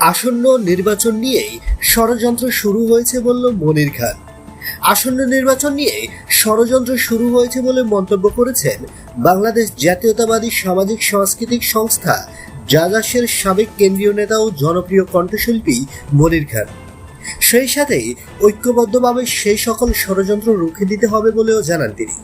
আসন্ন নির্বাচন নিয়েই ষড়যন্ত্র শুরু হয়েছে বলল মনির খান। আসন্ন নির্বাচন নিয়ে ষড়যন্ত্র শুরু হয়েছে বলে মন্তব্য করেছেন বাংলাদেশ জাতীয়তাবাদী সামাজিক সাংস্কৃতিক সংস্থা জাজাসের সাবেক কেন্দ্রীয় নেতা ও জনপ্রিয় কণ্ঠশিল্পী মনির খান। সেই সাথেই ঐক্যবদ্ধভাবে সেই সকল ষড়যন্ত্র রুখে দিতে হবে বলেও জানান তিনি।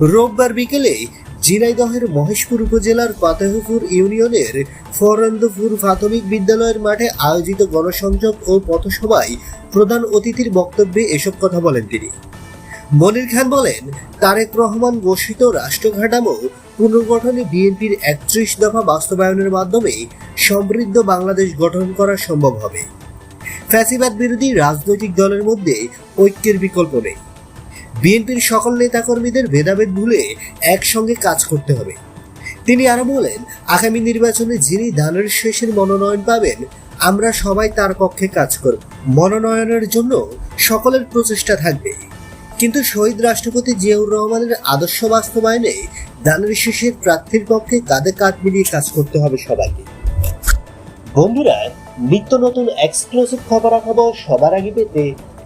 রোববার বিকেলে ঝিনাইদহের মহেশপুর উপজেলার পাতেহপুর ইউনিয়নের ফরন্দপুর প্রাথমিক বিদ্যালয়ের মাঠে আয়োজিত গণসংযোগ ও পথসভায় প্রধান অতিথির বক্তব্যে এসব কথা বলেন তিনি। মনির খান বলেন, তারেক রহমান ঘোষিত রাষ্ট্র কাঠামো পুনর্গঠনে বিএনপির একত্রিশ দফা বাস্তবায়নের মাধ্যমে সমৃদ্ধ বাংলাদেশ গঠন করা সম্ভব হবে। ফ্যাসিবাদ বিরোধী রাজনৈতিক দলের মধ্যে ঐক্যের বিকল্প নেই। বিএনপির সকল নেতাকর্মীদের ভেদাভেদ ভুলে একসঙ্গে কাজ করতে হবে। তিনি আরও বলেন, আগামী নির্বাচনে যিনি দানের শেষের মনোনয়ন পাবেন, আমরা সবাই তার পক্ষে কাজ করব। মনোনয়নের জন্য সকলের প্রচেষ্টা থাকবে। কিন্তু শহীদ রাষ্ট্রপতি জিয়াউর রহমানের আদর্শ বাস্তবায়নে দানের শেষের প্রার্থীর পক্ষে কাঁধে কাঁধ মিলিয়ে কাজ করতে হবে সবাইকে। বন্ধুরা, নিত্য নতুন এক্সক্লুসিভ খবরাখবর সবার আগে পেতে